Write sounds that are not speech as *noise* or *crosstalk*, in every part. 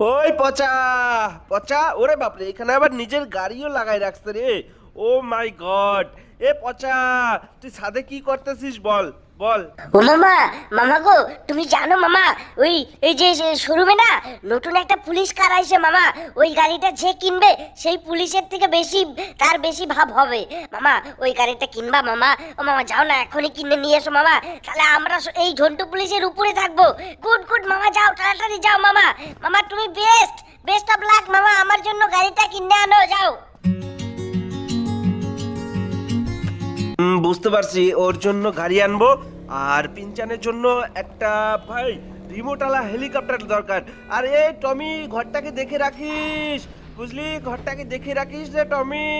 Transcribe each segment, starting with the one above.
ওই পচা পচা, ওরে বাপরে, এখানে আবার নিজের গাড়িও লাগাই রাখছে রে। ও মাই গড। এ পচা, তুই ছাদে কি করতেছিস বল? বল। ও মামা মামা গো তুমি জানো মামা ওই এই যে শোরুমে না নতুন একটা পুলিশ কার আইছে মামা ওই গাড়িটা যে কিনবে সেই পুলিশের থেকে বেশি তার বেশি ভাব হবে। মামা ওই গাড়িটা কিনবা মামা। ও মামা যাও না এখনই কিনে নিয়ে এসো মামা। তাহলে আমরা এই ঝন্টু পুলিশের উপরে থাকব। গুড গুড মামা যাও তাড়াতাড়ি যাও মামা। মামা তুমি বেস্ট বেস্ট অফ লাক মামা আমার জন্য গাড়িটা কিনে আনো যাও। বুঝতে পারছি ওর জন্য গাড়ি আনব। আর পিনচানের জন্য একটা ভাই রিমোটালা হেলিকপ্টার দরকার আর এই টমি ঘরটাকে দেখে রাখিস বুঝলি ঘরটাকে দেখে রাখিস রে টমি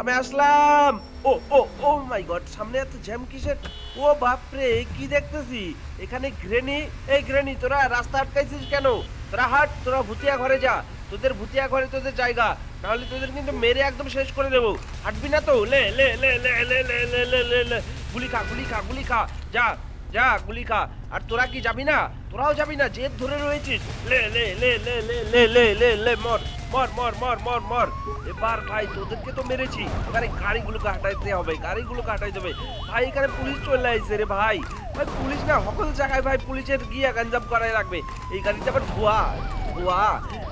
আমি আসলাম ও ও ও মাই গড সামনে এত জ্যাম কিসের ও বাপরে কি দেখতেছি এখানে গ্রেনি এই গ্রেনি তোরা রাস্তা আটকাইছিস কেন তোরা হাট তোরা ভুতিয়া ঘরে যা তোদের ভুতিয়া ঘরে তোদের জায়গা নাহলে তোদের কিন্তু মেরে একদম শেষ করে দেবো হাঁটবি না তো লে লে লে লে লে লে লে লে লে গুলি খা গুলি খা গুলি খা যা যা গুলি খা আর তোরা কি যাবি না? তোরাও যাবি না? জেদ ধরে রয়েছিস। লে লে লে লে লে লে লে লে লে, মর মর মর মর মর মর। এবার ভাই, তোদেরকে তো মেরেছি। এখানে গাড়িগুলোকে হাঁটাইতে হবে, গাড়িগুলোকে হাঁটাইতে হবে। ভাই, এখানে পুলিশ চলে আসছে রে ভাই। ভাই, পুলিশ না, সকল জায়গায় ভাই পুলিশের গিয়ে গঞ্জাম করাই রাখবে। এই গাড়িতে আবার ধোয়া ধোয়া।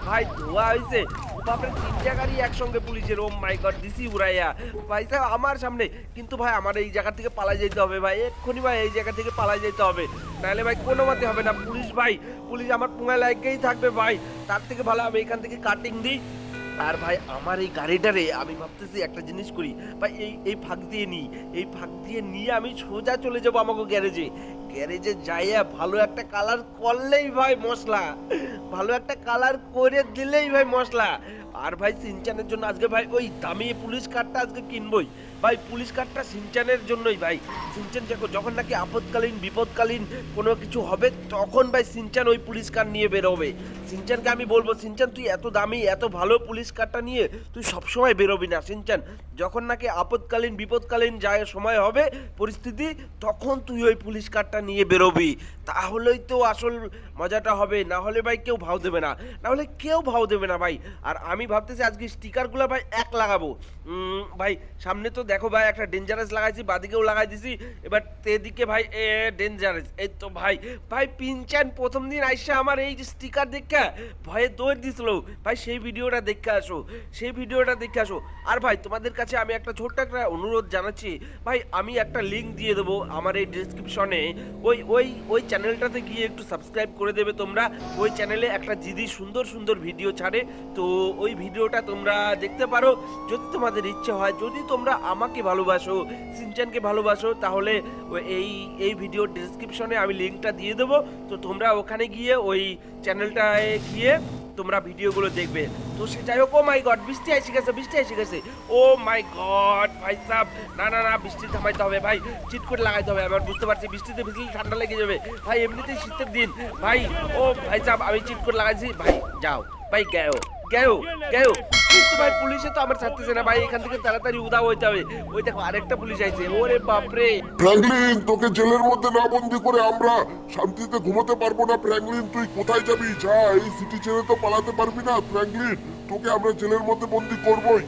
ভাই, ধোয়া হয়েছে বাপরে, তিনটা গাড়ি একসঙ্গে পুলিশের। ও মাই গড দিছি উড়াইয়া। ভাই সাহেব আমার সামনে। কিন্তু ভাই, আমার এই জায়গা থেকে পালাই যেতে হবে, ভাই। এক্ষুনি ভাই, এই জায়গা থেকে পালাই যেতে হবে। নাহলে ভাই, কোনো মতে হবে না। পুলিশ, ভাই, পুলিশ আমার পুঙ্গা লাইকেই থাকবে, ভাই। তার থেকে ভালো আমি এখান থেকে কাটিং দিই। আর ভাই, আমার এই গাড়িটারে আমি ভাবতেছি একটা জিনিস করি। ভাই, এই এই ফাঁক দিয়ে নিই। এই ফাঁক দিয়ে নিয়ে আমি সোজা চলে যাব আমাকে গ্যারেজে। গ্যারেজে যাইয়া ভালো একটা কালার করলেই ভাই মশলা। ভালো একটা কালার করে দিলেই ভাই মশলা। আর ভাই সিনচানের জন্য আজকে ভাই ওই দামি পুলিশ কারটা আজকে কিনবই। ভাই পুলিশ কারটা সিনচানের জন্যই ভাই। সিনচান দেখো, যখন নাকি আপদকালীন, বিপদকালীন কোনো কিছু হবে, তখন ভাই সিনচান ওই পুলিশ কার নিয়ে বেরোবে। সিনচানকে আমি বলব, সিনচান, তুই এত দামি, এত ভালো পুলিশ কারটা নিয়ে তুই সবসময় বেরোবি না, সিনচান। যখন নাকি আপদকালীন, বিপদকালীন যায়, সময় হবে, পরিস্থিতি, তখন তুই ওই পুলিশ কারটা নিয়ে বেরোবি। তাহলেই তো আসল মজাটা হবে। না হলে ভাই কেউ ভাও দেবে না। না হলে কেউ ভাও দেবে না ভাই। আর আমি ভাবতেছি আজকে স্টিকারগুলো ভাই এক লাগাবো। ভাই, সামনে তো দেখো ভাই, একটা ডেঞ্জারাস লাগাইছি, বাদিকেও লাগাই দিছি। এবার এদিকে ভাই, এ ডেঞ্জারাস এই তো ভাই ভাই পিনচান প্রথম দিন আইসা আমার এই স্টিকার দেখা ভয়ে দৌড় দিছিল। ভাই, সেই ভিডিওটা দেখে আসো, সেই ভিডিওটা দেখে আসো। আর ভাই, তোমাদের কাছে আমি একটা ছোট্ট একটা অনুরোধ জানাচ্ছি। ভাই, আমি একটা লিংক দিয়ে দেবো আমার এই ডিসক্রিপশনে ওই ওই ওই চ্যানেলটাতে গিয়ে একটু সাবস্ক্রাইব করে দেবে তোমরা। ওই চ্যানেলে একটা দিদি সুন্দর সুন্দর ভিডিও ছাড়ে। তো ওই ভিডিওটা তোমরা দেখতে পারো। যদি তোমাদের ইচ্ছে হয়, যদি তোমরা আমাকে ভালোবাসো, সিনচানকে ভালোবাসো, তাহলে এই এই ভিডিওর ডিসক্রিপশনে আমি লিঙ্কটা দিয়ে দেবো। তো তোমরা ওখানে গিয়ে ওই চ্যানেলটায় গিয়ে তোমরা ভিডিওগুলো দেখবে। তো সে যাই হোক, ও মাই গড বৃষ্টি এসে গেছে, বৃষ্টি এসে গেছে। ও মাই গড ভাই সাহ না না না, বৃষ্টি থামাইতে হবে, ভাই। চিট করে লাগাইতে হবে আমার বুঝতে পারছি, বৃষ্টিতে ভিজলে ঠান্ডা লেগে যাবে। ভাই, এমনিতেই শীতের দিন। ভাই, ও ভাই সাহ আমি চিট করে লাগাইছি। ভাই, যাও, ভাই, গেও। গেও গেও কিন্তু ভাই পুলিশে তো আমার ছাড়তেছে না ভাই এখান থেকে তাড়াতাড়ি উদাও হইতে হবে। ওই দেখো আরেকটা পুলিশ আইছে। ওরে বাপরে। ফ্র্যাঙ্কলিন তোকে জেলের মধ্যে না বন্দি করে আমরা শান্তিতে ঘুমাতে পারব না। ফ্র্যাঙ্কলিন তুই কোথায় যাবি? যা এই সিটি ছেড়ে তো পালাতে পারবি না। ফ্র্যাঙ্কলিন তোকে আমরা জেলের মধ্যে বন্দি করবই।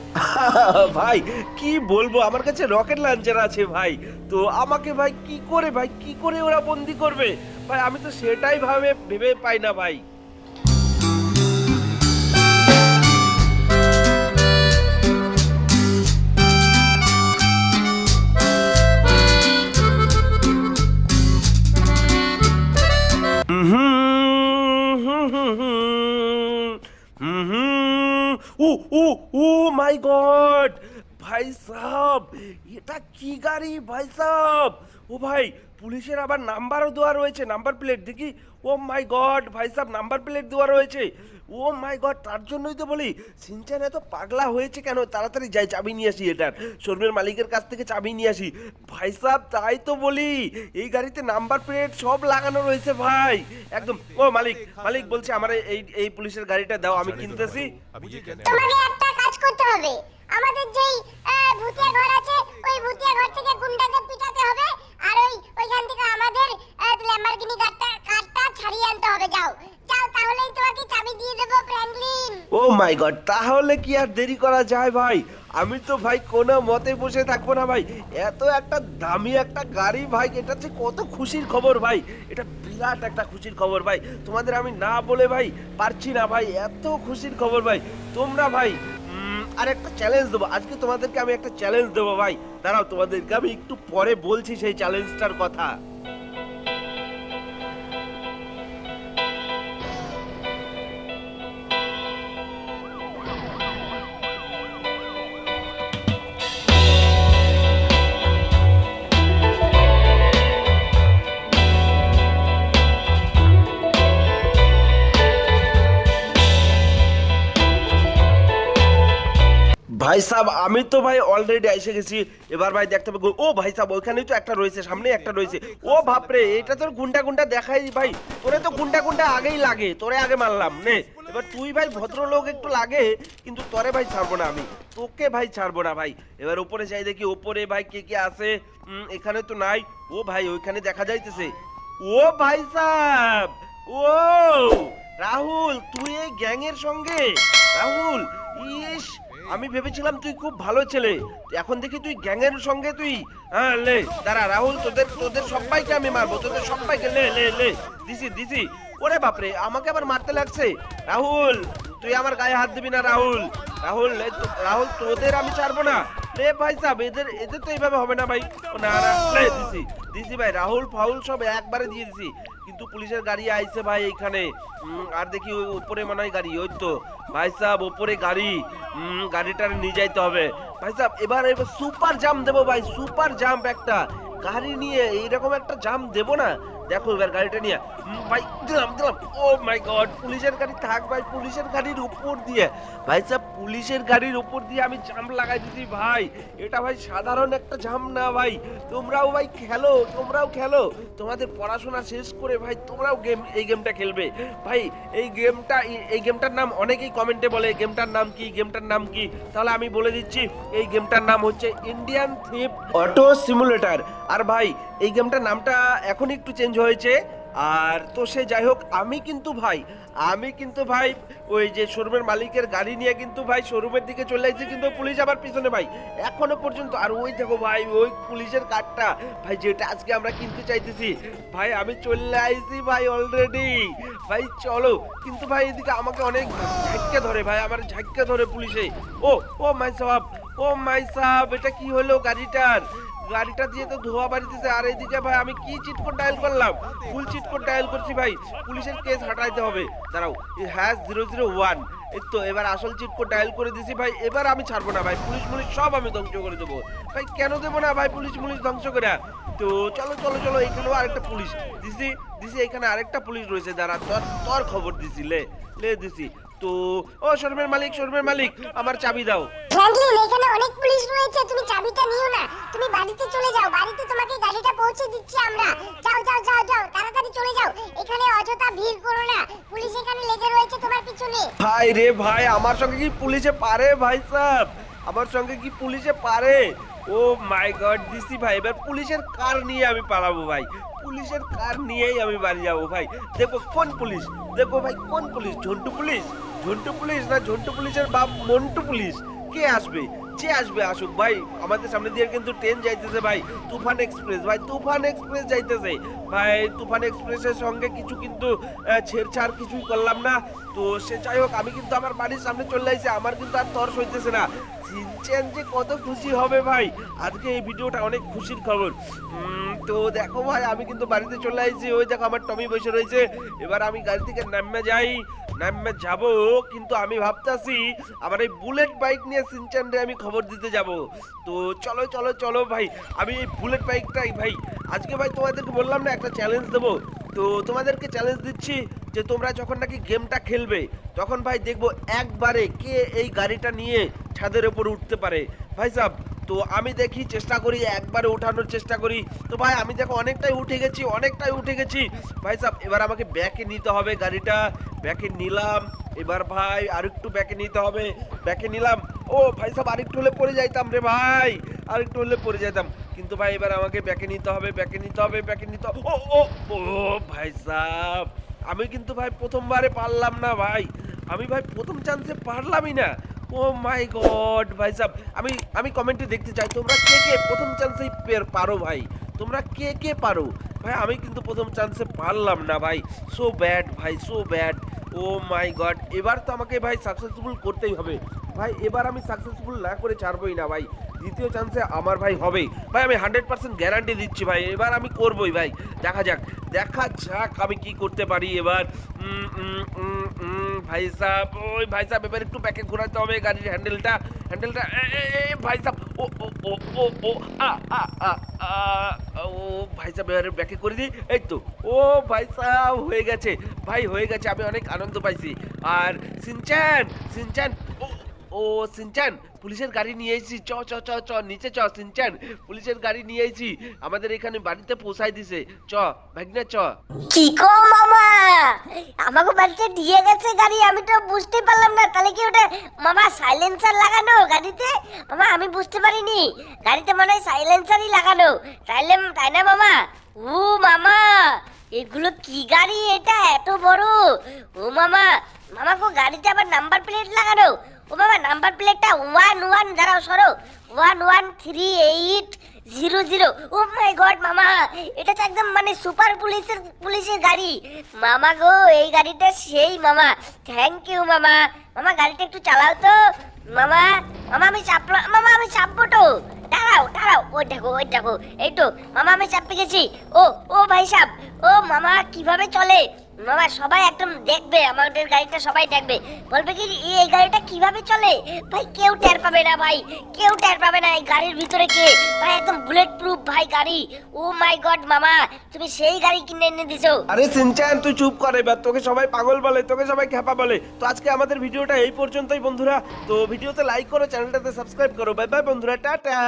*laughs* ভাই কি বলব? আমার কাছে রকেট লঞ্চার আছে ভাই। তো আমাকে ভাই কি করে ভাই কি করে ওরা বন্দি করবে? ভাই আমি তো সেটাই ভাবে ভেবে পাই না ভাই। Oh oh oh my God! ভাই সাহেব এটা কি গাড়ি? ভাই সাহেব ও ভাই পুলিশের আবার নাম্বারও দেওয়া রয়েছে নাম্বার প্লেট। দেখি ও মাই গড ভাই সাহেব নাম্বার প্লেট দেওয়া রয়েছে। ও মাই গড তার জন্যই তো বলি সিনচান এত পাগলা হয়েছে কেন? তাড়াতাড়ি যাই চাবি নিয়ে আসি এটার। শোরুমের মালিকের কাছ থেকে চাবি নিয়ে আসি। ভাই সাহেব তাই তো বলি এই গাড়িতে নাম্বার প্লেট সব লাগানো রয়েছে ভাই। একদম ও মালিক মালিক বলছে আমার এই এই পুলিশের গাড়িটা দাও আমি কিনতেছি। তোমাকে একটা কাজ করতে হবে। আমাদের যেই ভূতিয়া ঘর আছে ওই ভূতিয়া ঘর থেকে গুন্ডাদের পিটাতে হবে। আর ওই, ওইখান থেকে আমাদের ল্যাম্বরগিনি কারটা কারটা ছাড়িয়ে আনতে হবে, যাও। যাও, তাহলেই তোমাকে চাবি দিয়ে দেবো প্ল্যান ও মাই গড তাহলে কি আর দেরি করা যায় ভাই? আমি তো ভাই কোনো মতে বসে থাকব না ভাই। এত একটা দামি একটা গাড়ি ভাই, এটা হচ্ছে কত খুশির খবর ভাই। এটা বিরাট একটা খুশির খবর ভাই। তোমাদের আমি না বলে ভাই পারছি না ভাই। এত খুশির খবর ভাই। তোমরা ভাই আর একটা চ্যালেঞ্জ দেবো। আজকে তোমাদেরকে আমি একটা চ্যালেঞ্জ দেবো ভাই। দাঁড়াও, তোমাদেরকে আমি একটু পরে বলছি সেই চ্যালেঞ্জটার কথা। ভাই সাহেব আমি তো ভাই অলরেডি এসে গেছি। এবার ভাই দেখতে হবে ও ভাই সাহেব ওইখানেই তো একটা রয়েছে সামনে একটা রয়েছে। ও বাপরে, এটা তোর গুন্ডা গুন্ডা দেখাই ভাই। তোরে তো গুন্ডা গুন্ডা আগেই লাগে, তোরে আগে মারলাম, নে। এবার তুই ভাই ভদ্রলোক একটু লাগে, কিন্তু তোরে ভাই ছাড়বো না আমি। তোকে ভাই ছাড়বো না ভাই। এবার উপরে যাই দেখি উপরে ভাই কে কে আছে? এখানে তো নাই। ও ভাই, ওইখানে দেখা যাইতেছে। ও ভাই সাহেব ও! রাহুল, তুই এই গ্যাংয়ের সঙ্গে? রাহুল, ইস! আমি ভেবেছিলাম তুই খুব ভালো ছেলে। এখন দেখি তুই গ্যাংয়ের সঙ্গে তুই হ্যাঁ লে, দাঁড়া, রাহুল, তোদের তোদের সবাইকে আমি মারবো, তোদের সবাইকে, লে লে লে, দিছি দিছি। ওরে বাপরে, আমাকে আবার মারতে লাগছে। রাহুল, তুই আমার গায়ে হাত দিবি না, রাহুল। রাহুল রাহুল, তোদের আমি ছাড়বো না। লে, ভাই সাহেব, এদের এদের তো এইভাবে হবে না, ভাই। না না দিছি দিছি, ভাই, রাহুল ফাউল সব একবারে দিয়ে দিছি। কিন্তু পুলিশের গাড়ি আইছে ভাই এইখানে। আর দেখি ওই উপরে মনে হয় গাড়ি, ওই তো। ভাই সাহেব উপরে গাড়ি। গাড়িটা নিয়ে যাইতে হবে। ভাই সাহেব, এবার এবার সুপার জাম দেবো ভাই, সুপার জাম্প একটা। গাড়ি নিয়ে এইরকম একটা জাম দেবো না? দেখো এবার গাড়িটা নিয়ে। ভাই, দিলাম দিলাম। ও মাই গড পুলিশের গাড়ি থাক ভাই, পুলিশের গাড়ির উপর দিয়ে। ভাই সাহেব, পুলিশের গাড়ির উপর দিয়ে আমি জাম লাগাই দিছি ভাই। এটা ভাই সাধারণ একটা জাম না ভাই। তোমরাও ভাই খেলো, তোমরাও খেলো। তোমাদের পড়াশোনা শেষ করে ভাই, তোমরাও গেম, এই গেমটা খেলবে। ভাই, এই গেমটা, এই- গেমটার নাম অনেকেই কমেন্টে বলে, গেমটার নাম কি, গেমটার নাম কি? তাহলে আমি বলে দিচ্ছি, এই গেমটার নাম হচ্ছে ইন্ডিয়ান থিপ অটো সিমুলেটার আর ভাই, এই গেমটার নামটা এখন একটু চেঞ্জ হয়েছে। আর তো সে যাই হোক আমি কিন্তু ভাই, আমি কিন্তু ভাই, ওই যে শোরুমের মালিকের গাড়ি নিয়ে কিন্তু ভাই শোরুমের দিকে চলে আসছি কিন্তু পুলিশ আবার পিছনে ভাই। এখনও পর্যন্ত, আর ওই দেখো ভাই, ওই পুলিশের কারটা ভাই যেটা আজকে আমরা কিনতে চাইতেছি, ভাই আমি চলে আইছি ভাই অলরেডি ভাই চলো, কিন্তু ভাই এদিকে আমাকে অনেক ঝাক্কে ধরে ভাই, আমার ঝাক্কে ধরে পুলিশে। ও ও মাই সাহাব, ও মাই সাহাব, এটা কি হলো গাড়িটার? গাড়িটা দিয়ে তো ধোয়া বাড়িতেছে। আর এদিকে ভাই, আমি কি চিট কোড ডায়াল করলাম? ফুল চিট কোড ডায়াল করছি ভাই। পুলিশের কেস হাঁটাইতে হবে। দাঁড়াও হ্যাঁ জিরো জিরো ওয়ান এই তো, এবার আসল চিট কোড ডায়াল করে দিছি ভাই। এবার আমি ছাড়বো না ভাই। পুলিশ মুলিশ সব আমি ধ্বংস করে দেবো। ভাই, কেন দেবো না ভাই পুলিশ মুলিশ ধ্বংস করে? তো চলো চলো চলো, এখানেও আরেকটা পুলিশ। দিছি দিছি, এখানে আরেকটা পুলিশ রয়েছে। দাঁড়া, তোর তোর খবর দিছি, লে লে, দিছি। তো ও শোরুমের মালিক শোরুমের মালিক আমার চাবি দাও। ফ্র্যাঙ্কলিন এখানে অনেক পুলিশ রয়েছে তুমি চাবিটা নিও না। তুমি বাড়িতে চলে যাও বাড়িতে তোমাকে গাড়িটা পৌঁছে দিচ্ছি আমরা। যাও যাও যাও যাও তাড়াতাড়ি চলে যাও। এখানে অযথা ভিড় করো না। পুলিশ এখানে লেগে রয়েছে তোমার পিছনে। ভাই রে ভাই আমার সঙ্গে কি পুলিশে পারে ভাই সাহেব? আমার সঙ্গে কি পুলিশে পারে? ও মাই গড দিছি ভাই এবার পুলিশের কার নিয়ে আমি পালাবো ভাই? পুলিশের কার নিয়েই আমি বাড়ি যাব ভাই। দেখো কোন পুলিশ? দেখো ভাই কোন police? Jhantu police? Jhantu police না ঝন্টু পুলিশের বাপ মন্টু পুলিশ? কে আসবে? যে আসবে? আসুক, ভাই, আমাদের সামনে দিয়ে কিন্তু ট্রেন যাইতেছে, ভাই। তুফান এক্সপ্রেস ভাই, তুফান এক্সপ্রেস যাইতেছে। তুফান এক্সপ্রেসের সঙ্গে কিছু কিন্তু ছেড়ছাড় কিছুই করলাম না। তো সে যাই হোক, আমি কিন্তু আমার বাড়ির সামনে চলে আসছি আমার কিন্তু আর তর্স হইতেছে না। সিনচেন যে কত খুশি হবে ভাই, আজকে এই ভিডিওটা অনেক খুশির খবর। তো দেখো ভাই, আমি কিন্তু বাড়িতে চলে আসছি ওই দেখো আমার টমি বসে রয়েছে। এবার আমি গাড়ি থেকে নামে যাই, নামে যাব, কিন্তু আমি ভাবতাছি, আমার এই বুলেট বাইক নিয়ে সিনচান রে আমি খবর দিতে যাব। তো চলো চলো চলো ভাই, আমি এই বুলেট বাইকটাই ভাই, আজকে ভাই তোমাদেরকে বললাম না একটা চ্যালেঞ্জ দেবো। তো তোমাদেরকে চ্যালেঞ্জ দিচ্ছি যে তোমরা যখন নাকি গেমটা খেলবে, তখন ভাই দেখব একবারে কে এই গাড়িটা নিয়ে ছাদের উপর উঠতে পারে। ভাই সাহেব তো আমি দেখি চেষ্টা করি, একবারে ওঠানোর চেষ্টা করি। তো ভাই আমি দেখো অনেকটাই উঠে গেছি, অনেকটাই উঠে গেছি। ভাই সাহেব এবার আমাকে ব্যাকে নিতে হবে গাড়িটা। ব্যাকে নিলাম, এবার ভাই আরেকটু ব্যাকে নিতে হবে। ব্যাকে নিলাম। ও ভাই সাহেব আরেকটু হলে পড়ে যাইতাম রে ভাই, আরেকটু হলে পড়ে যেতাম কিন্তু ভাই, এবার আমাকে ব্যাকে নিতে হবে, ব্যাকে নিতে হবে, ব্যাকে নিতে ও ও ও, ভাই সাহেব, আমি কিন্তু ভাই প্রথমবারে পারলাম না ভাই। আমি ভাই প্রথম চান্সে পারলামই না। ও মাই গড ভাই সাহেব, আমি আমি কমেন্টে দেখতে চাই, তোমরা কে কে প্রথম চান্সেই পারো ভাই? তোমরা কে কে পারো? ভাই, আমি কিন্তু প্রথম চান্সে পারলাম না ভাই। সো ব্যাড ভাই so bad oh my god এবার তো আমাকে ভাই সাকসেসফুল করতেই হবে। ভাই, এবার আমি সাকসেসফুল না করে ছাড়বই না ভাই। দ্বিতীয় চান্সে আমার ভাই হবেই। ভাই, আমি হান্ড্রেড পার্সেন্ট গ্যারান্টি দিচ্ছি ভাই, এবার আমি করবই ভাই। দেখা যাক দেখা যাক আমি কি করতে পারি এবার। ভাই সাহেব ওই ভাই সাহেব এবার একটু ব্যাকে ঘোরাতে হবে গাড়ির হ্যান্ডেলটা হ্যান্ডেলটা ভাই সাহেব ও ও ও ও ও ও, ভাই সাহেব এবারে ব্যাকে করে দিই। এই তো, ও, ভাই সাহেব হয়ে গেছে। ভাই, হয়ে গেছে, আমি অনেক আনন্দ পাইছি। আর সিনচান সিনচান ও, সিনচান, পুলিশের গাড়ি নিয়ে এসেছি। চ চ চ চ, নিচে চ, সিনচান, পুলিশের গাড়ি নিয়ে এসেছি। আমাদের এখানে বাড়িতে পৌঁছাই দিছে। চ, ভাগনা, চ। কি গো মামা? আমাকে বাড়িতে দিয়ে গেছে গাড়ি, আমি তো বুঝতে পারলাম না। তাহলে কি ওটা মামা সাইলেন্সার লাগানো গাড়িতে? মামা, আমি বুঝতে পারিনি। গাড়িতে মনে হয় সাইলেন্সারই লাগানো। তাইলে, তাই না মামা? ও মামা, এগুলো কি গাড়ি? এটা এত বড়। ও মামা মামা গো গাড়িতে আবার নাম্বার প্লেট লাগানো। ও মামা নাম্বার প্লেটটা ওয়ান ওয়ান দাঁড়াও, সরো। One one three eight zero zero oh my God মামা, এটা তো একদম মানে সুপার পুলিশের পুলিশের গাড়ি। মামা গো, এই গাড়িটা সেই মামা। থ্যাংক ইউ মামা। মামা, গাড়িটা একটু চালাও তো। মামা মামা, আমি চাপলাম মামা, আমি চাপবো তো। দাঁড়াও দাঁড়াও। ওই দেখো ওই দেখো। এই তো, মামা, আমি চাপতে গেছি। ও ও ভাই সাহেব ও মামা, কীভাবে চলে? মামা সবাই একদম দেখবে, আমাদের গাড়িটা সবাই দেখবে। বলবে কি এই গাড়িটা কীভাবে চলে? ভাই, কেউ টের পাবে না, ভাই, কেউ টের পাবে না, এই গাড়ির ভিতরে কে? ভাই, একদম বুলেট প্রুফ ভাই, গাড়ি। ও মাই গড, মামা, তুমি সেই গাড়ি কিনে এনে দিছো? আরে, সিনচান, তুই চুপ কর এবার, তোকে সবাই পাগল বলে, তোকে সবাই খ্যাপা বলে। তো আজকে আমাদের ভিডিওটা এই পর্যন্তই, বন্ধুরা। তো ভিডিওতে লাইক করো, চ্যানেলটাতে সাবস্ক্রাইব করো। বাই বাই বন্ধুরা, টাটা।